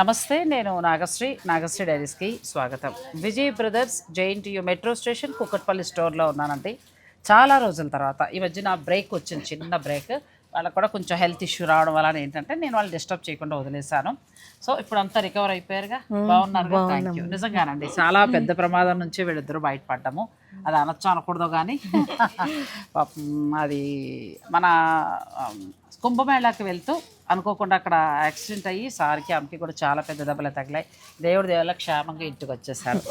నమస్తే నేను నాగశ్రీ నాగశ్రీ డైరీస్కి స్వాగతం. Vijay brothers JNTU metro station Kukatpally స్టోర్లో ఉన్నానండి. చాలా రోజుల తర్వాత ఈ మధ్య నా బ్రేక్ వచ్చింది చిన్న బ్రేక్. వాళ్ళకి కూడా కొంచెం హెల్త్ ఇష్యూ రావడం వల్ల ఏంటంటే నేను వాళ్ళు డిస్టర్బ్ చేయకుండా వదిలేశాను. సో ఇప్పుడు అంతా రికవర్ అయిపోయారుగా? బాగున్నారు థ్యాంక్ యూ నిజంగానండి. చాలా పెద్ద ప్రమాదం నుంచి వీళ్ళిద్దరూ బయటపడ్డాము. అది అనొచ్చు అనకూడదు కానీ అది మన కుంభమేళాకి వెళ్తూ అనుకోకుండా అక్కడ యాక్సిడెంట్ అయ్యి సార్కి ఆమెకి కూడా చాలా పెద్ద దెబ్బలు తగిలాయి. దేవుడి దేవల్ల క్షేమంగా ఇంటికి వచ్చేసారు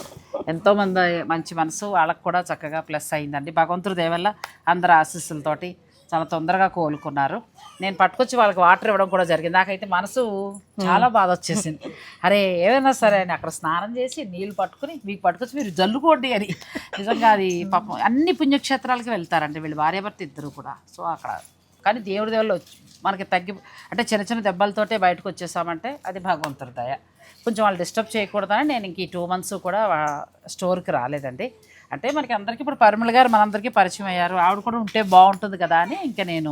ఎంతోమంది మంచి మనసు వాళ్ళకి కూడా చక్కగా ప్లస్ అయిందండి. భగవంతుడి దేవల్ల అందరి ఆశీస్సులతోటి చాలా తొందరగా కోలుకున్నారు. నేను పట్టుకొచ్చి వాళ్ళకి వాటర్ ఇవ్వడం కూడా జరిగింది. నాకైతే మనసు చాలా బాధ వచ్చేసింది అరే ఏమైనా సరే అని అక్కడ స్నానం చేసి నీళ్ళు పట్టుకుని మీకు పట్టుకొచ్చి మీరు జల్లుకోండి అని. నిజంగా అది పాపం అన్ని పుణ్యక్షేత్రాలకి వెళ్తారండి వీళ్ళు భార్యాభర్త ఇద్దరు కూడా. సో అక్కడ కానీ దేవుడి దేవుళ్ళు వచ్చి మనకి తగ్గి అంటే చిన్న చిన్న దెబ్బలతోటే బయటకు వచ్చేసామంటే అది భగవంతుడి దయ. కొంచెం వాళ్ళు డిస్టర్బ్ చేయకూడదని నేను ఇంక ఈ టూ మంత్స్ కూడా స్టోర్కి రాలేదండి. అంటే మనకి అందరికీ ఇప్పుడు పరిమళ గారు మనందరికీ పరిచయం అయ్యారు. ఆవిడ కూడా ఉంటే బాగుంటుంది కదా అని ఇంకా నేను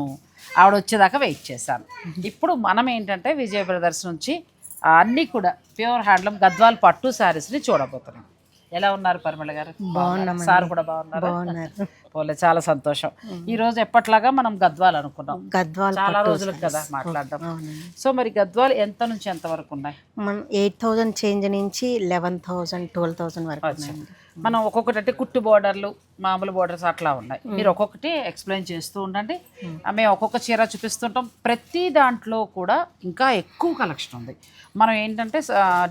ఆవిడ వచ్చేదాకా వెయిట్ చేశాను. ఇప్పుడు మనం ఏంటంటే విజయ బ్రదర్స్ నుంచి అన్నీ కూడా ప్యూర్ హ్యాండ్లూమ్ గద్వాల్ పట్టు శారీస్ని చూడబోతున్నాం. ఎలా ఉన్నారు పరిమళ గారు? బాగున్నారా? సార్ కూడా బాగున్నారు. బాగున్నారు. పోలే చాలా సంతోషం. ఈ రోజు ఎప్పట్లాగా మనం గద్వాల్ అనుకున్నాం. గద్వాల్ చాలా రోజులకు కదా మాట్లాడడం. సో మరి గద్వాల్ ఎంత నుంచి ఎంత వరకు ఉన్నాయి? మనం ఎయిట్ థౌజండ్ చేంజ్ నుంచి లెవెన్ థౌజండ్ ట్వెల్వ్ థౌజండ్ వరకు. మనం ఒక్కొక్కటి అంటే కుట్టు బోర్డర్లు మామూలు బోర్డర్స్ అట్లా ఉన్నాయి. మీరు ఒక్కొక్కటి ఎక్స్ప్లెయిన్ చేస్తూ ఉండండి. మేము ఒక్కొక్క చీర చూపిస్తుంటాం. ప్రతి దాంట్లో కూడా ఇంకా ఎక్కువ కలెక్షన్ ఉంది. మనం ఏంటంటే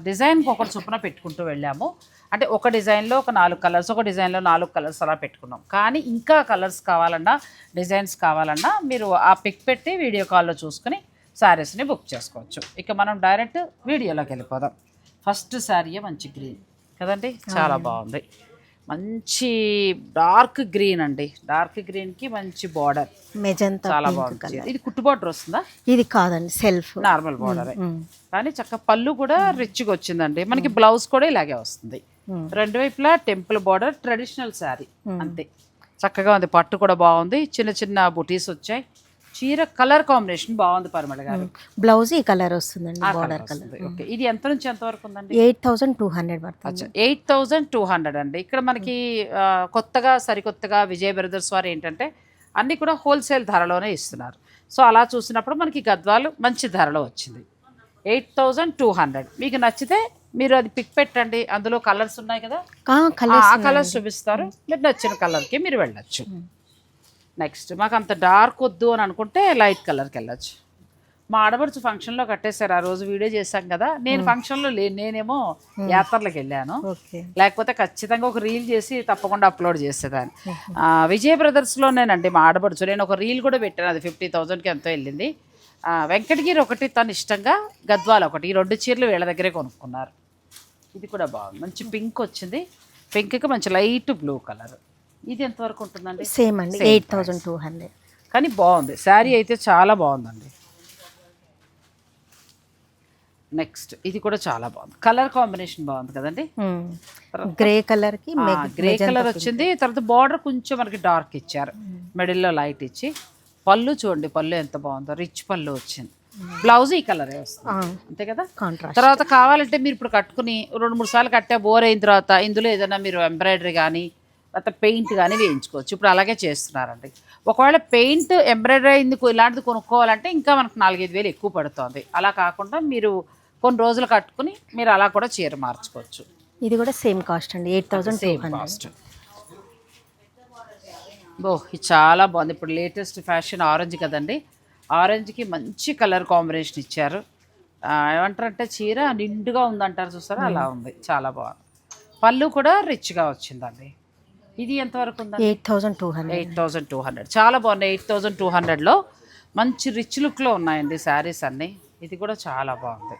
డిజైన్కి ఒకటి చొప్పున పెట్టుకుంటూ వెళ్ళాము. అంటే ఒక డిజైన్లో ఒక నాలుగు కలర్స్ ఒక డిజైన్లో నాలుగు కలర్స్ అలా పెట్టుకున్నాం. కానీ ఇంకా కలర్స్ కావాలన్నా డిజైన్స్ కావాలన్నా మీరు ఆ పిక్ పెట్టి వీడియో కాల్లో చూసుకుని శారీస్ని బుక్ చేసుకోవచ్చు. ఇక మనం డైరెక్ట్ వీడియోలోకి వెళ్ళిపోదాం. ఫస్ట్ శారీ మంచి గ్రీన్. కదండి? చాలా బాగుంది. మంచి డార్క్ గ్రీన్ అండి. డార్క్ గ్రీన్కి మంచి బార్డర్. మెజంతా చాలా బాగుంది. ఇది కుట్టు బార్డర్ వస్తుందా? ఇది కాదండి సెల్ఫ్. Normal border. కానీ చక్క పళ్ళు కూడా రిచ్గా వచ్చిందండి. మనకి బ్లౌజ్ కూడా ఇలాగే వస్తుంది. రెండు వైపులా టెంపుల్ బార్డర్ ట్రెడిషనల్ శారీ. అంతే. చక్కగా ఉంది పట్టు కూడా బాగుంది చిన్న చిన్న బుటీస్ వచ్చాయి. చీర కలర్ కాంబినేషన్ బాగుంది పరిమళ గారు. బ్లౌజ్ ఈ కలర్ వస్తుందండి బార్డర్ కలర్. ఓకే. ఇది ఎంత నుంచి ఎంత వరకు ఉందండి? ఎయిట్ థౌజండ్ టూ హండ్రెడ్ పడుతుంది. ఎయిట్ థౌజండ్ టూ హండ్రెడ్ అండి. ఇక్కడ మనకి కొత్తగా సరికొత్తగా విజయ్ బ్రదర్స్ వారు ఏంటంటే అన్నీ కూడా హోల్సేల్ ధరలోనే ఇస్తున్నారు. సో అలా చూసినప్పుడు మనకి గద్వాలు మంచి ధరలో వచ్చింది. Eight thousand two hundred. మీకు నచ్చితే మీరు అది పిక్ పెట్టండి. అందులో కలర్స్ ఉన్నాయి కదా? ఆ కలర్స్ చూపిస్తారు. మీరు నచ్చిన కలర్కి మీరు వెళ్ళొచ్చు. నెక్స్ట్ మాకు అంత డార్క్ వద్దు అని అనుకుంటే లైట్ కలర్కి వెళ్ళొచ్చు. మా ఆడపడుచు ఫంక్షన్లో కట్టేశారు. ఆ రోజు వీడియో చేశాం కదా. నేను ఫంక్షన్లో లేను నేనేమో యాత్రలకు వెళ్ళాను. లేకపోతే ఖచ్చితంగా ఒక రీల్ చేసి తప్పకుండా అప్లోడ్ చేసేదాన్ని. విజయ్ బ్రదర్స్లోనేనండి మా ఆడపడుచు. నేను ఒక రీల్ కూడా పెట్టాను. అది ఫిఫ్టీ థౌజండ్కి ఎంతో వెళ్ళింది. వెంకటగిరి ఒకటి తను ఇష్టంగా గద్వాల ఒకటి. ఈ రెండు చీరలు వీళ్ళ దగ్గరే కొనుక్కున్నారు. ఇది కూడా బాగుంది. మంచి పింక్ వచ్చింది. పింక్కి మంచి లైట్ బ్లూ కలర్. ఇది ఎంతవరకు ఉంటుందండి? సేమ్ అండి. Eight thousand two hundred. కానీ బాగుంది. శారీ అయితే చాలా బాగుందండి. నెక్స్ట్ ఇది కూడా చాలా బాగుంది. కలర్ కాంబినేషన్ బాగుంది కదండి? గ్రే కలర్కి గ్రే కలర్ వచ్చింది. తర్వాత బార్డర్ కొంచెం మనకి డార్క్ ఇచ్చారు. మిడిల్లో లైట్ ఇచ్చి. పళ్ళు చూడండి పళ్ళు ఎంత బాగుందో. రిచ్ పళ్ళు వచ్చింది. బ్లౌజ్ ఈ కలరే అంతే కదా? కాంట్రాస్ట్ తర్వాత కావాలంటే మీరు ఇప్పుడు కట్టుకుని రెండు మూడు సార్లు కట్టే బోర్ అయిన తర్వాత ఇందులో ఏదైనా మీరు ఎంబ్రాయిడరీ కానీ లేకపోతే పెయింట్ కానీ వేయించుకోవచ్చు. ఇప్పుడు అలాగే చేస్తున్నారండి. ఒకవేళ పెయింట్ ఎంబ్రాయిడరీ అయింది ఇలాంటిది కొనుక్కోవాలంటే ఇంకా మనకు నాలుగైదు వేలు ఎక్కువ పడుతుంది. అలా కాకుండా మీరు కొన్ని రోజులు కట్టుకుని మీరు అలా కూడా చీర మార్చుకోవచ్చు. ఇది కూడా సేమ్ కాస్ట్ అండి eight thousand two same cost. బో ఇది చాలా బాగుంది. ఇప్పుడు లేటెస్ట్ ఫ్యాషన్ ఆరెంజ్ కదండి. ఆరెంజ్కి మంచి కలర్ కాంబినేషన్ ఇచ్చారు. ఏమంటారంటే చీర నిండుగా ఉందంటారు చూస్తారా అలా ఉంది. చాలా బాగుంది. పళ్ళు కూడా రిచ్గా వచ్చిందండి. ఇది ఎంతవరకు ఉందండి? Eight thousand two hundred. Eight thousand two hundred. చాలా బాగున్నాయి. ఎయిట్ థౌజండ్ టూ హండ్రెడ్లో మంచి రిచ్ లుక్లో ఉన్నాయండి శారీస్ అన్నీ. ఇది కూడా చాలా బాగుంది.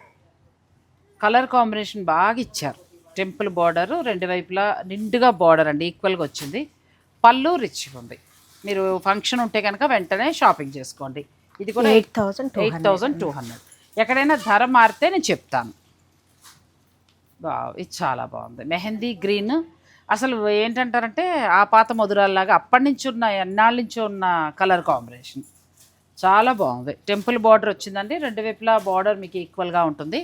కలర్ కాంబినేషన్ బాగా ఇచ్చారు. టెంపుల్ బార్డర్ రెండు వైపులా నిండుగా బార్డర్ అండి. ఈక్వల్గా వచ్చింది. పళ్ళు రిచ్గా ఉంది. మీరు ఫంక్షన్ ఉంటే కనుక వెంటనే షాపింగ్ చేసుకోండి. ఇది కూడా eight thousand two eight thousand two hundred ఎక్కడైనా ధర మారితే నేను చెప్తాను. బా ఇది చాలా బాగుంది. మెహందీ గ్రీన్. అసలు ఏంటంటారంటే ఆ పాత మధురాల్లాగా అప్పటి నుంచి ఉన్న ఎన్నాళ్ళ నుంచి ఉన్న కలర్ కాంబినేషన్. చాలా బాగుంది. టెంపుల్ బార్డర్ వచ్చిందండి. రెండు వైపులా బార్డర్ మీకు ఈక్వల్గా ఉంటుంది.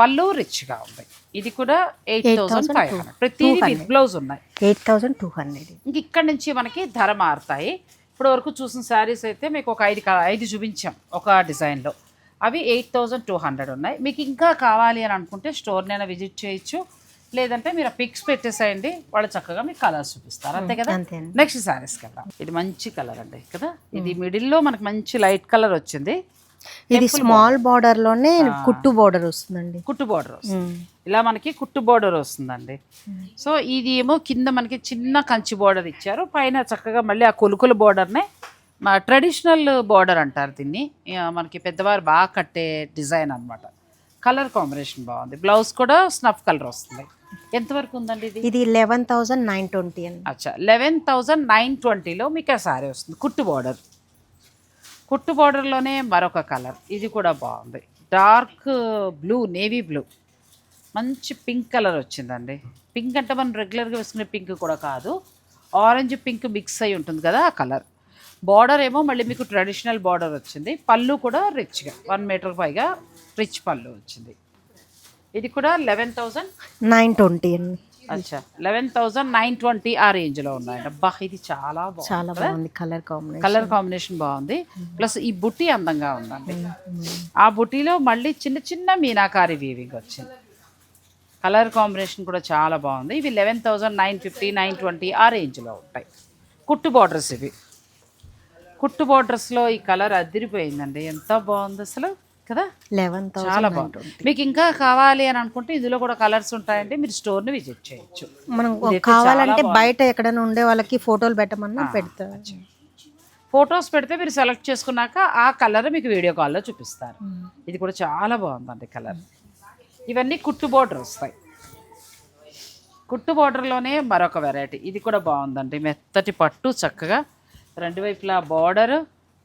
పళ్ళు రిచ్గా ఉంది. ఇది కూడా ఎయిట్ థౌసండ్ ఫైవ్ హండ్రెడ్ ప్రతిదీ విత్ బ్లౌజ్ ఉన్నాయి. ఎయిట్ థౌజండ్ టూ హండ్రెడ్ ఇంక ఇక్కడ నుంచి మనకి ధర మారుతాయి. ఇప్పుడు వరకు చూసిన శారీస్ అయితే మీకు ఒక ఐదు ఐదు చూపించాం ఒక డిజైన్లో. అవి ఎయిట్ థౌజండ్ టూ హండ్రెడ్ ఉన్నాయి. మీకు ఇంకా కావాలి అని అనుకుంటే స్టోర్నైనా విజిట్ చేయొచ్చు. లేదంటే మీరు పిక్స్ పెట్టేసేయండి. వాళ్ళు చక్కగా మీకు కలర్స్ చూపిస్తారు. అంతే కదా? నెక్స్ట్ శారీస్ కదా. ఇది మంచి కలర్ అండి కదా? ఇది మిడిల్లో మనకి మంచి లైట్ కలర్ వచ్చింది. ఇది స్మాల్ బార్డర్లోనే కుట్టు బార్డర్ వస్తుందండి. కుట్టు బార్డర్. ఇలా మనకి కుట్టు బార్డర్ వస్తుందండి. సో ఇది ఏమో కింద మనకి చిన్న కంచి బార్డర్ ఇచ్చారు. పైన చక్కగా మళ్ళీ ఆ కొలుకుల బార్డర్నే మా ట్రెడిషనల్ బార్డర్ అంటారు దీన్ని. మనకి పెద్దవారు బాగా కట్టే డిజైన్ అన్నమాట. కలర్ కాంబినేషన్ బాగుంది. బ్లౌజ్ కూడా స్నఫ్ కలర్ వస్తుంది. ఎంతవరకు ఉందండి ఇది? ఇది లెవెన్ థౌజండ్ నైన్ ట్వంటీ అండి. అచ్చా. లెవెన్ థౌజండ్ నైన్ ట్వంటీలో మీకు ఆ శారీ వస్తుంది. కుట్టు బార్డర్ కుట్టు బార్డర్లోనే మరొక కలర్ ఇది కూడా బాగుంది. డార్క్ బ్లూ నేవీ బ్లూ మంచి పింక్ కలర్ వచ్చిందండి. పింక్ అంటే మనం రెగ్యులర్గా వేసుకునే పింక్ కూడా కాదు. ఆరెంజ్ పింక్ మిక్స్ అయి ఉంటుంది కదా ఆ కలర్ బార్డర్ ఏమో మళ్ళీ మీకు ట్రెడిషనల్ బార్డర్ వచ్చింది. పళ్ళు కూడా రిచ్గా వన్ మీటర్ పైగా రిచ్ పళ్ళు వచ్చింది. ఇది కూడా లెవెన్ థౌజండ్ నైన్ ట్వంటీ అండి. అచ్చా. లెవెన్ థౌజండ్ నైన్ ట్వంటీ ఆ రేంజ్లో ఉన్నాయండి అబ్బా ఇది చాలా చాలా బాగుంది. కలర్ కాంబినేషన్ కలర్ కాంబినేషన్ బాగుంది. ప్లస్ ఈ బుట్టి అందంగా ఉందండి. ఆ బుట్టిలో మళ్ళీ చిన్న చిన్న మీనాకారి వీవింగ్ వచ్చింది. కలర్ కాంబినేషన్ కూడా చాలా బాగుంది. ఇవి eleven thousand nine fifty nine twenty ఆ రేంజ్లో ఉంటాయి. కుట్టు బార్డర్స్ ఇవి. కుట్టు బార్డర్స్లో ఈ కలర్ అదిరిపోయిందండి. ఎంత బాగుంది అసలు. కదా? లెవెన్ చాలా బాగుంది మీకు ఇంకా కావాలి అని అనుకుంటే ఇందులో కూడా కలర్స్ ఉంటాయండి. మీరు స్టోర్ని విజిట్ చేయొచ్చు. మనం కావాలంటే బయట ఎక్కడైనా ఉండే వాళ్ళకి ఫోటోలు పెట్టమన్నా పెడతారు. ఫొటోస్ పెడితే మీరు సెలెక్ట్ చేసుకున్నాక ఆ కలర్ మీకు వీడియో కాల్లో చూపిస్తారు. ఇది కూడా చాలా బాగుందండి కలర్ ఇవన్నీ కుట్టు బోర్డర్ వస్తాయి. కుట్టు బోర్డర్లోనే మరొక వెరైటీ ఇది కూడా బాగుందండి. మెత్తటి పట్టు చక్కగా రెండు వైపులా బార్డర్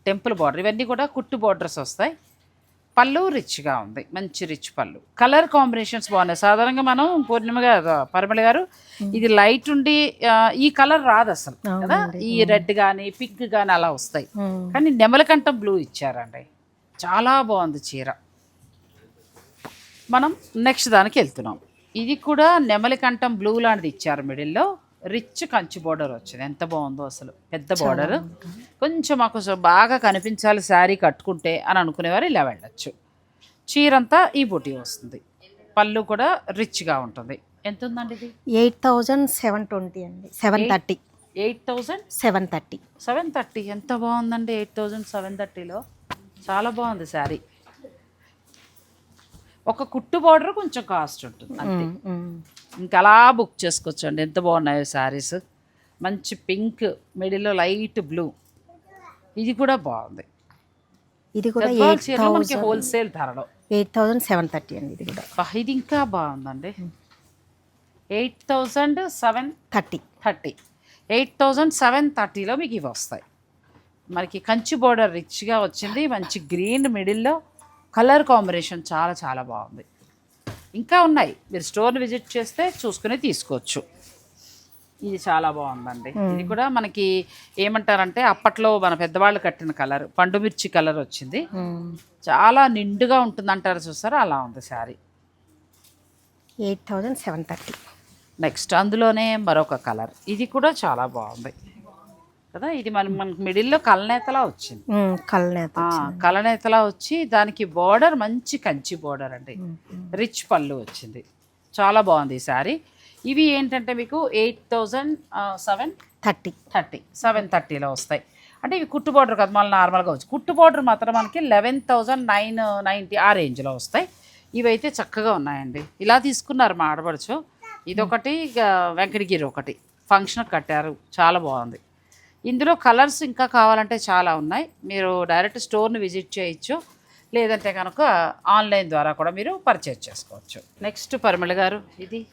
టెంపుల్ బార్డర్ ఇవన్నీ కూడా కుట్టు బోర్డర్స్ వస్తాయి. పళ్ళు రిచ్గా ఉంది. మంచి రిచ్ పళ్ళు. కలర్ కాంబినేషన్స్ బాగున్నాయి. సాధారణంగా మనం పూర్ణిమ గారు పరిమళ గారు ఇది లైట్ ఉండి ఈ కలర్ రాదు అసలు కదా? ఈ రెడ్ కానీ పింక్ కానీ అలా వస్తాయి. కానీ నెమలకంఠం బ్లూ ఇచ్చారండి. చాలా బాగుంది చీర. మనం నెక్స్ట్ దానికి వెళ్తున్నాం. ఇది కూడా నెమలికంఠం బ్లూ లాంటిది ఇచ్చారు మిడిల్లో. రిచ్ కంచి బోర్డర్ వచ్చింది. ఎంత బాగుందో అసలు. పెద్ద బోర్డర్. కొంచెం మాకు బాగా కనిపించాలి శారీ కట్టుకుంటే అని అనుకునేవారు ఇలా వెళ్ళచ్చు. చీరంతా ఈ బుటీ వస్తుంది. పళ్ళు కూడా రిచ్గా ఉంటుంది. ఎంత ఉందండి ఇది? ఎయిట్ థౌజండ్ సెవెన్ ట్వంటీ అండి. Seven thirty. Eight thousand? Seven thirty. Seven thirty. ఎంత బాగుందండి ఎయిట్ థౌజండ్ సెవెన్ థర్టీలో? చాలా బాగుంది శారీ. ఒక కుట్టు బార్డర్ కొంచెం కాస్ట్ ఉంటుంది అంతే. ఇంకా అలా బుక్ చేసుకోవచ్చు అండి ఎంత బాగున్నాయో శారీస్. మంచి పింక్ మిడిల్లో లైట్ బ్లూ. ఇది కూడా బాగుంది. ఇది కూడా మనకి హోల్సేల్ ధరలో. ఎయిట్ థౌజండ్ సెవెన్ థర్టీ అండి ఇది కూడా. ఇది ఇంకా బాగుందండి. Eight thousand seven thirty. Thirty. Eight thousand seven థర్టీలో మీకు ఇవి వస్తాయి. మనకి కంచి బోర్డర్ రిచ్గా వచ్చింది. మంచి గ్రీన్ మిడిల్లో కలర్ కాంబినేషన్ చాలా చాలా బాగుంది. ఇంకా ఉన్నాయి. మీరు స్టోర్ని విజిట్ చేస్తే చూసుకుని తీసుకోవచ్చు. ఇది చాలా బాగుందండి. ఇది కూడా మనకి ఏమంటారంటే అప్పట్లో మన పెద్దవాళ్ళు కట్టిన కలర్ పండు మిర్చి కలర్ వచ్చింది. చాలా నిండుగా ఉంటుంది అంటారు చూసారా? అలా ఉంది sari. Eight thousand seven thirty. Next అందులోనే మరొక కలర్. ఇది కూడా చాలా బాగుంది. కదా? ఇది మన మనకి మిడిల్లో కలనేతలా వచ్చింది. కల్నేత కలనేతలా వచ్చి దానికి బార్డర్ మంచి కంచి బార్డర్ అండి. రిచ్ పళ్ళు వచ్చింది. చాలా బాగుంది ఈ శారీ. ఇవి ఏంటంటే మీకు eight thousand seven? Thirty. Thirty. Seven థర్టీలో వస్తాయి. అంటే ఇవి కుట్టు బార్డర్ కదా మళ్ళీ నార్మల్గా వచ్చి. కుట్టు బార్డర్ మాత్రం మనకి లెవెన్ థౌజండ్ నైన్ నైంటీ ఆ రేంజ్లో వస్తాయి. ఇవైతే చక్కగా ఉన్నాయండి. ఇలా తీసుకున్నారు మా ఆడపడుచు. ఇదొకటి వెంకటగిరి ఒకటి. ఫంక్షన్ కట్టారు. చాలా బాగుంది. ఇందులో కలర్స్ ఇంకా కావాలంటే చాలా ఉన్నాయి. మీరు డైరెక్ట్ స్టోర్ని విజిట్ చేయొచ్చు. లేదంటే కనుక ఆన్లైన్ ద్వారా కూడా మీరు పర్చేజ్ చేసుకోవచ్చు. నెక్స్ట్ పరిమళ గారు ఇది?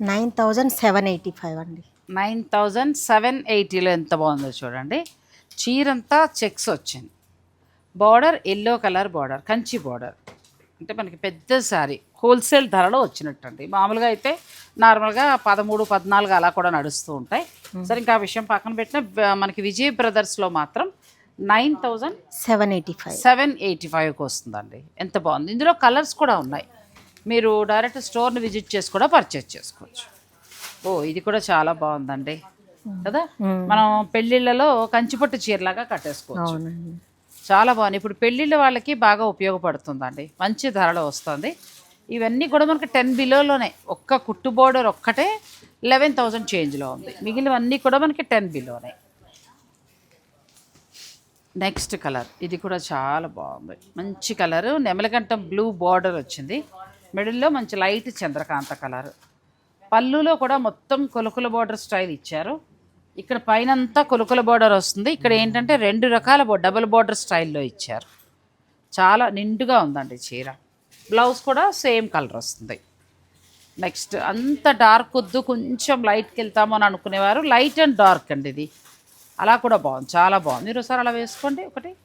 Nine thousand seven eighty five అండి. నైన్ థౌజండ్ సెవెన్ ఎయిటీలో ఎంత బాగుందో చూడండి. చీరంతా చెక్స్ వచ్చింది. Border yellow colour border Kanchi border. అంటే మనకి పెద్ద శారీ హోల్సేల్ ధరలో వచ్చినట్టండి. మామూలుగా అయితే నార్మల్గా పదమూడు పద్నాలుగు అలా కూడా నడుస్తూ ఉంటాయి. సరే ఇంకా ఆ విషయం పక్కన పెట్టిన మనకి విజయ్ బ్రదర్స్లో మాత్రం nine thousand seven eighty five. Seven eighty ఫైవ్కి వస్తుందండి. ఎంత బాగుంది. ఇందులో కలర్స్ కూడా ఉన్నాయి. మీరు డైరెక్ట్ స్టోర్ని విజిట్ చేసి కూడా పర్చేస్ చేసుకోవచ్చు. ఓ ఇది కూడా చాలా బాగుందండి. కదా? మనం పెళ్ళిళ్ళలో కంచిపట్టు చీరలాగా కట్టేసుకోవచ్చు. చాలా బాగుంది. ఇప్పుడు పెళ్ళిళ్ళ వాళ్ళకి బాగా ఉపయోగపడుతుందండి. మంచి ధరలో వస్తుంది. ఇవన్నీ కూడా మనకి టెన్ బిలోలోనే. ఒక్క కుట్టు బోర్డర్ ఒక్కటే లెవెన్ థౌజండ్ చేంజ్లో ఉంది. మిగిలినవన్నీ కూడా మనకి టెన్ బిలోనే. Next colour. ఇది కూడా చాలా బాగుంది. మంచి కలర్. నెమలకంఠం బ్లూ బార్డర్ వచ్చింది. మిడిల్లో మంచి లైట్ చంద్రకాంత కలర్. పళ్ళులో కూడా మొత్తం కొలుకుల బార్డర్ స్టైల్ ఇచ్చారు. ఇక్కడ పైన అంతా కొలుకుల బార్డర్ వస్తుంది. ఇక్కడ ఏంటంటే రెండు రకాల డబుల్ బార్డర్ స్టైల్లో ఇచ్చారు. చాలా నిండుగా ఉందండి చీర. బ్లౌజ్ కూడా సేమ్ కలర్ వస్తుంది. నెక్స్ట్ అంత డార్క్ వద్దు కొంచెం లైట్కి వెళ్తాము అని అనుకునేవారు. లైట్ అండ్ డార్క్ అండి ఇది. అలా కూడా బాగుంది చాలా బాగుంది. మీరు ఒకసారి అలా వేసుకోండి ఒకటి.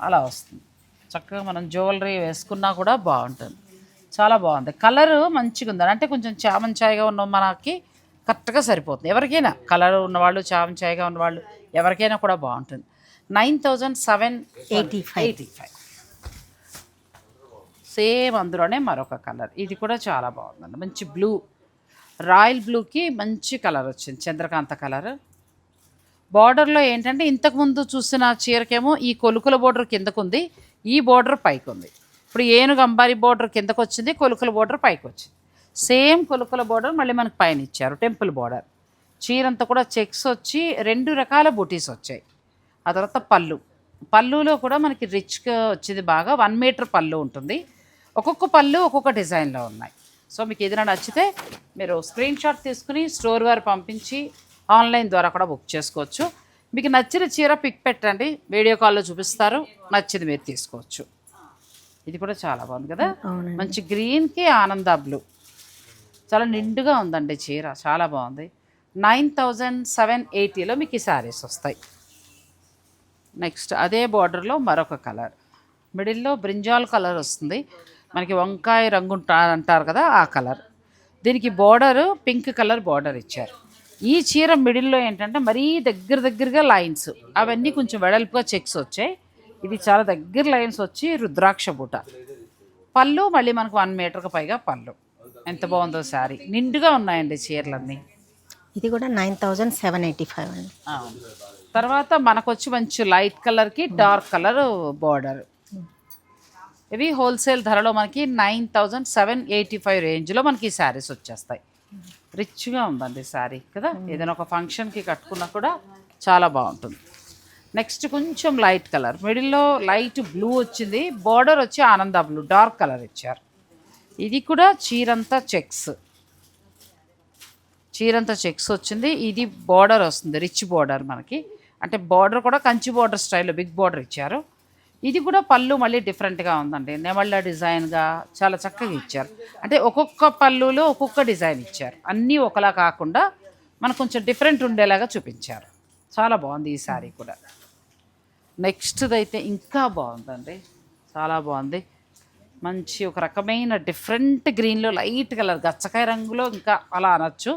అలా వస్తుంది. చక్కగా మనం జ్యువెలరీ వేసుకున్నా కూడా బాగుంటుంది. చాలా బాగుంది. కలర్ మంచిగా ఉంది అంటే కొంచెం చామంచాయిగా ఉన్న మనకి కరెక్ట్గా సరిపోతుంది. ఎవరికైనా కలర్ ఉన్నవాళ్ళు చామంచాయిగా ఉన్నవాళ్ళు ఎవరికైనా కూడా బాగుంటుంది. Nine thousand seven eighty five. Eighty five same అందులోనే మరొక కలర్. ఇది కూడా చాలా బాగుందండి. మంచి బ్లూ రాయల్ బ్లూకి మంచి కలర్ వచ్చింది. చంద్రకాంత కలర్. బార్డర్లో ఏంటంటే ఇంతకుముందు చూసిన చీరకేమో ఈ కొలుకుల బోర్డర్ కిందకు ఉంది ఈ బోర్డర్ పైకి ఉంది ఇప్పుడు ఏనుగు అంబారి బోర్డర్ కిందకు వచ్చింది కొలుకుల బోర్డర్ పైకి వచ్చింది సేమ్ కొలుకుల బోర్డర్ మళ్ళీ మనకి పైన ఇచ్చారు టెంపుల్ బోర్డర్ చీరంతా కూడా చెక్స్ వచ్చి రెండు రకాల బూటీస్ వచ్చాయి. ఆ తర్వాత పళ్ళు. పళ్ళులో కూడా మనకి రిచ్గా వచ్చేది బాగా వన్ మీటర్ పళ్ళు ఉంటుంది. ఒక్కొక్క పళ్ళు ఒక్కొక్క డిజైన్లో ఉన్నాయి. సో మీకు ఏదైనా నచ్చితే మీరు స్క్రీన్ షాట్ తీసుకుని స్టోర్ వారు పంపించి ఆన్లైన్ ద్వారా కూడా బుక్ చేసుకోవచ్చు. మీకు నచ్చిన చీర పిక్ పెట్టండి. వీడియో కాల్లో చూపిస్తారు. నచ్చింది మీరు తీసుకోవచ్చు. ఇది కూడా చాలా బాగుంది కదా? మంచి గ్రీన్కి ఆనంద బ్లూ చాలా నిండుగా ఉందండి చీర. చాలా బాగుంది. నైన్ థౌజండ్ సెవెన్ ఎయిటీలో మీకు ఈ శారీస్ వస్తాయి. నెక్స్ట్ అదే బార్డర్లో మరొక కలర్ మిడిల్లో బ్రింజాల్ కలర్ వస్తుంది. మనకి వంకాయ రంగు అంటారు కదా ఆ కలర్ దీనికి బార్డర్ పింక్ కలర్ బార్డర్ ఇచ్చారు. ఈ చీర మిడిల్లో ఏంటంటే మరీ దగ్గర దగ్గరగా లైన్స్ అవన్నీ కొంచెం వెడల్పుగా చెక్స్ వచ్చాయి. ఇది చాలా దగ్గర లైన్స్ వచ్చి రుద్రాక్ష బూట. పళ్ళు మళ్ళీ మనకు వన్ మీటర్కి పైగా పళ్ళు. ఎంత బాగుందో శారీ. నిండుగా ఉన్నాయండి చీరలన్నీ. ఇది కూడా nine thousand seven eighty five అండి. తర్వాత మనకు వచ్చి మంచి లైట్ కలర్కి డార్క్ కలర్ బార్డర్. ఇవి హోల్సేల్ ధరలో మనకి nine thousand seven eighty five రేంజ్లో మనకి ఈ శారీస్ వచ్చేస్తాయి. రిచ్గా ఉందండి శారీ కదా? ఏదైనా ఒక ఫంక్షన్కి కట్టుకున్నా కూడా చాలా బాగుంటుంది. నెక్స్ట్ కొంచెం లైట్ కలర్. మిడిల్లో లైట్ బ్లూ వచ్చింది. బార్డర్ వచ్చి ఆనంద బ్లూ డార్క్ కలర్ ఇచ్చారు. ఇది కూడా చీరంతా చెక్స్. చీరంతా చెక్స్ వచ్చింది. ఇది బార్డర్ వస్తుంది. రిచ్ బార్డర్ మనకి. అంటే బార్డర్ కూడా కంచి బార్డర్ స్టైల్లో బిగ్ బార్డర్ ఇచ్చారు. ఇది కూడా పళ్ళు మళ్ళీ డిఫరెంట్గా ఉందండి. నెమళ్ళ డిజైన్గా చాలా చక్కగా ఇచ్చారు. అంటే ఒక్కొక్క పళ్ళులో ఒక్కొక్క డిజైన్ ఇచ్చారు. అన్నీ ఒకలా కాకుండా మనకు కొంచెం డిఫరెంట్ ఉండేలాగా చూపించారు. చాలా బాగుంది ఈ శారీ కూడా. నెక్స్ట్ది అయితే ఇంకా బాగుందండి. చాలా బాగుంది. మంచి ఒక రకమైన డిఫరెంట్ గ్రీన్లో లైట్ కలర్ గచ్చకాయ రంగులో ఇంకా అలా అనొచ్చు.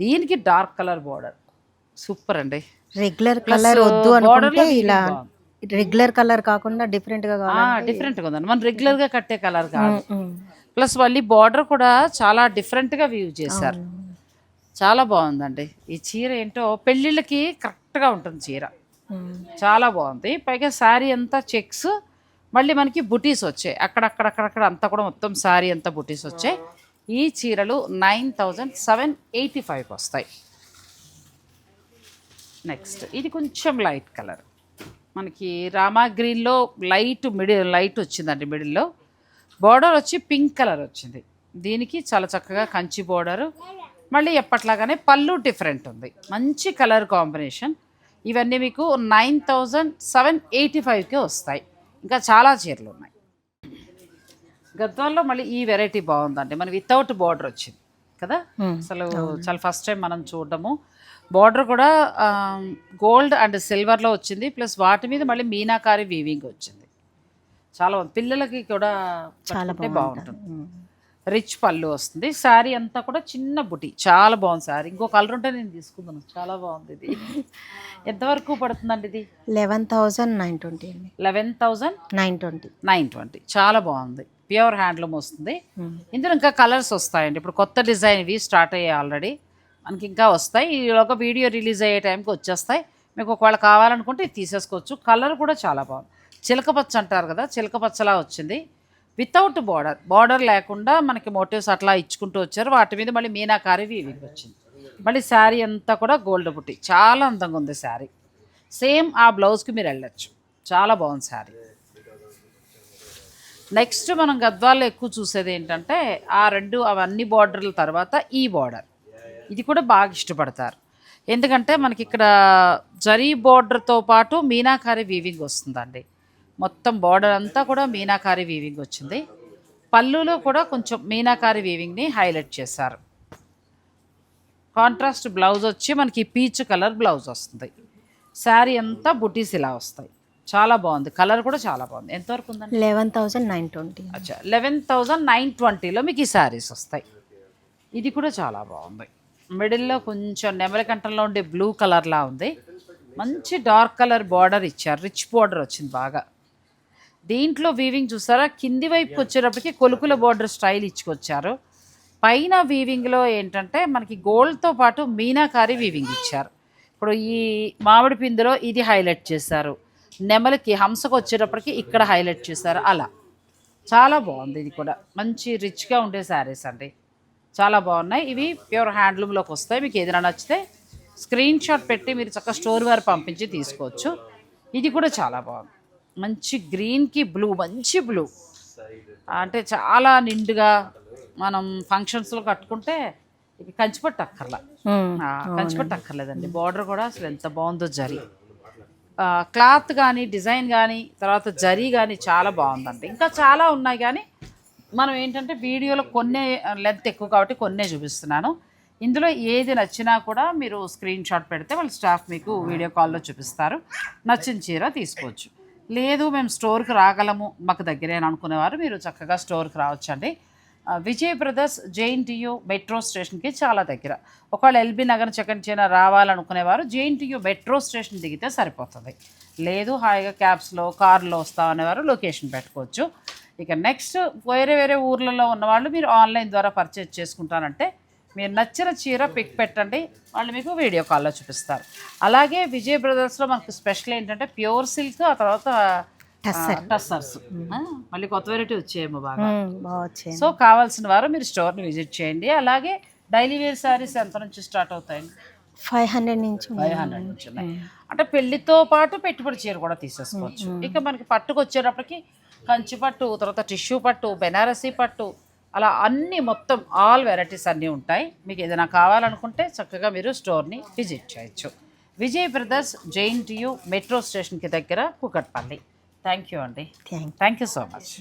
దీనికి డార్క్ కలర్ బార్డర్. సూపర్ అండి. రెగ్యులర్ కలర్ వద్దు అనుకుంటే ఇలా. రెగ్యులర్ కలర్ కాకుండా డిఫరెంట్గా కావాలి డిఫరెంట్గా ఉందండి. మనం రెగ్యులర్గా కట్టే కలర్ కాదు. ప్లస్ మళ్ళీ బార్డర్ కూడా చాలా డిఫరెంట్గా వ్యూ చేశారు. చాలా బాగుందండి. ఈ చీర ఏంటో పెళ్ళిళ్ళకి కరెక్ట్గా ఉంటుంది చీర. చాలా బాగుంది. పైగా శారీ అంతా చెక్స్. మళ్ళీ మనకి బుటీస్ వచ్చాయి. అక్కడక్కడక్కడక్కడ అంతా కూడా మొత్తం శారీ అంతా బుటీస్ వచ్చాయి. ఈ చీరలు నైన్ థౌజండ్ సెవెన్ ఎయిటీ ఫైవ్కి వస్తాయి. నెక్స్ట్ ఇది కొంచెం లైట్ కలర్ మనకి రామా గ్రీన్లో లైట్ మిడిల్ లైట్ వచ్చిందండి మిడిల్లో బార్డర్ వచ్చి పింక్ కలర్ వచ్చింది. దీనికి చాలా చక్కగా కంచి బార్డర్ మళ్ళీ ఎప్పట్లాగానే పళ్ళు డిఫరెంట్ ఉంది. మంచి కలర్ కాంబినేషన్ ఇవన్నీ మీకు నైన్ థౌజండ్ సెవెన్ ఎయిటీ ఫైవ్కే వస్తాయి. ఇంకా చాలా చీరలు ఉన్నాయి. గద్వాల్లో మళ్ళీ ఈ వెరైటీ బాగుందండి. మన వితౌట్ బార్డర్ వచ్చింది కదా? అసలు చాలా ఫస్ట్ టైం మనం చూడడము. బార్డర్ కూడా గోల్డ్ అండ్ సిల్వర్లో వచ్చింది. ప్లస్ వాటి మీద మళ్ళీ మీనాకారి వీవింగ్ వచ్చింది. చాలా పిల్లలకి కూడా చాలా బాగుంటుంది. రిచ్ పళ్ళు వస్తుంది. శారీ అంతా కూడా చిన్న బుటి. చాలా బాగుంది శారీ ఇంకో కలర్ ఉంటే నేను తీసుకుందాను చాలా బాగుంది ఇది. ఎంతవరకు పడుతుందండి ఇది? లెవెన్ థౌజండ్ నైన్ ట్వంటీ అండి. Eleven thousand nine twenty. Nine twenty. చాలా బాగుంది. ప్యూర్ హ్యాండ్లూమ్ వస్తుంది. ఇందులో ఇంకా కలర్స్ వస్తాయండి. ఇప్పుడు కొత్త డిజైన్ ఇవి స్టార్ట్ అయ్యాయి ఆల్రెడీ. మనకి ఇంకా వస్తాయి. ఈలోగా వీడియో రిలీజ్ అయ్యే టైంకి వచ్చేస్తాయి. మీకు ఒకవేళ కావాలనుకుంటే ఇది తీసేసుకోవచ్చు. కలర్ కూడా చాలా బాగుంది. చిలక పచ్చ అంటారు కదా చిలక పచ్చలా వచ్చింది. వితౌట్ బార్డర్ బార్డర్ లేకుండా మనకి మోటివ్స్ అట్లా ఇచ్చుకుంటూ వచ్చారు. వాటి మీద మళ్ళీ మీనాకారి వీవింగ్ వచ్చింది. మళ్ళీ శారీ అంతా కూడా గోల్డ్ బుట్టి. చాలా అందంగా ఉంది శారీ. సేమ్ ఆ బ్లౌజ్కి మీరు వెళ్ళచ్చు. చాలా బాగుంది శారీ. నెక్స్ట్ మనం గద్వాల్లో ఎక్కువ చూసేది ఏంటంటే ఆ రెండు అవన్నీ బార్డర్ల తర్వాత ఈ బార్డర్ ఇది కూడా బాగా ఇష్టపడతారు. ఎందుకంటే మనకి ఇక్కడ జరీ బార్డర్తో పాటు మీనాకారి వీవింగ్ వస్తుందండి. మొత్తం బార్డర్ అంతా కూడా మీనాకారి వీవింగ్ వచ్చింది. పళ్ళులో కూడా కొంచెం మీనాకారి వీవింగ్ని హైలైట్ చేశారు. కాంట్రాస్ట్ బ్లౌజ్ వచ్చి మనకి పీచ్ కలర్ బ్లౌజ్ వస్తుంది. శారీ అంతా బుటీస్ ఇలా వస్తాయి. చాలా బాగుంది. కలర్ కూడా చాలా బాగుంది. ఎంతవరకు ఉందండి? లెవెన్ థౌజండ్ నైన్ ట్వంటీ అచ్చా. లెవెన్ థౌజండ్ నైన్ ట్వంటీలో మీకు ఈ శారీస్ వస్తాయి. ఇది కూడా చాలా బాగుంది. మిడిల్లో కొంచెం నెమలి కంఠంలో ఉండే బ్లూ కలర్లా ఉంది. మంచి డార్క్ కలర్ బార్డర్ ఇచ్చారు. రిచ్ బార్డర్ వచ్చింది బాగా. దీంట్లో వీవింగ్ చూసారా? కింది వైపుకి వచ్చేటప్పటికి కొలుకుల బార్డర్ స్టైల్ ఇచ్చుకొచ్చారు. పైన వీవింగ్లో ఏంటంటే మనకి గోల్డ్తో పాటు మీనాకారి వీవింగ్ ఇచ్చారు. ఇప్పుడు ఈ మామిడి పిందులో ఇది హైలైట్ చేశారు. నెమలికి హంసకు వచ్చేటప్పటికి ఇక్కడ హైలైట్ చేశారు. అలా. చాలా బాగుంది ఇది కూడా. మంచి రిచ్గా ఉండే శారీస్ అండి. చాలా బాగున్నాయి. ఇవి ప్యూర్ హ్యాండ్లూమ్లోకి వస్తాయి. మీకు ఏదైనా నచ్చితే స్క్రీన్ షాట్ పెట్టి మీరు చక్కగా స్టోర్ వారు పంపించి తీసుకోవచ్చు. ఇది కూడా చాలా బాగుంది. మంచి గ్రీన్కి బ్లూ మంచి బ్లూ. అంటే చాలా నిండుగా మనం ఫంక్షన్స్లో కట్టుకుంటే ఇది కంచిపట్టు అక్కర్లా. ఆ, కంచిపట్టు అక్కర్లేదండి. బార్డర్ కూడా అసలు ఎంత బాగుందో జరీ. క్లాత్ కానీ డిజైన్ కానీ తర్వాత జరీ కానీ చాలా బాగుందండి. ఇంకా చాలా ఉన్నాయి కానీ మనం ఏంటంటే వీడియోలో కొన్నే లెంత్ ఎక్కువ కాబట్టి కొన్నే చూపిస్తున్నాను. ఇందులో ఏది నచ్చినా కూడా మీరు స్క్రీన్ షాట్ పెడితే వాళ్ళ స్టాఫ్ మీకు వీడియో కాల్లో చూపిస్తారు. నచ్చిన చీర తీసుకోవచ్చు. లేదు మేము స్టోర్కి రాగలము. మాకు దగ్గరే అని అనుకునేవారు. మీరు చక్కగా స్టోర్కి రావచ్చండి. విజయ్ బ్రదర్స్ జేఎన్టీయూ మెట్రో స్టేషన్కి చాలా దగ్గర. ఒకవేళ ఎల్బీ నగర్ సెకండ్ చైనా రావాలనుకునేవారు జేఎన్టీయూ మెట్రో స్టేషన్ దిగితే సరిపోతుంది. లేదు హాయిగా క్యాబ్స్లో కార్లో వస్తాం అనేవారు లొకేషన్ పెట్టుకోవచ్చు. ఇక నెక్స్ట్ వేరే వేరే ఊర్లలో ఉన్నవాళ్ళు మీరు ఆన్లైన్ ద్వారా పర్చేజ్ చేసుకుంటానంటే మీరు నచ్చిన చీర పిక్ పెట్టండి. వాళ్ళు మీకు వీడియో కాల్లో చూపిస్తారు. అలాగే విజయ్ బ్రదర్స్లో మనకు స్పెషల్ ఏంటంటే ప్యూర్ సిల్క్ ఆ తర్వాత టస్సర్స్. మళ్ళీ కొత్త వెరైటీ వచ్చాయేమో బాగా. సో కావాల్సిన వారు మీరు స్టోర్ని విజిట్ చేయండి. అలాగే డైలీ వేర్ శారీస్ ఎంత నుంచి స్టార్ట్ అవుతాయండి ఫైవ్ హండ్రెడ్ నుంచి. ఫైవ్ హండ్రెడ్ నుంచి ఉన్నాయి. అంటే పెళ్ళితో పాటు పెట్టుబడి చీర కూడా తీసేసుకోవచ్చు. ఇక మనకి పట్టుకు వచ్చేటప్పటికి కంచి పట్టు తర్వాత టిష్యూ పట్టు బెనారసీ పట్టు అలా అన్ని మొత్తం ఆల్ వెరైటీస్ అన్నీ ఉంటాయి. మీకు ఏదైనా కావాలనుకుంటే చక్కగా మీరు స్టోర్ని విజిట్ చేయొచ్చు. Vijay brothers JNTU metro స్టేషన్కి దగ్గర కుకట్పల్లి. థ్యాంక్ యూ అండి. Thank you so much.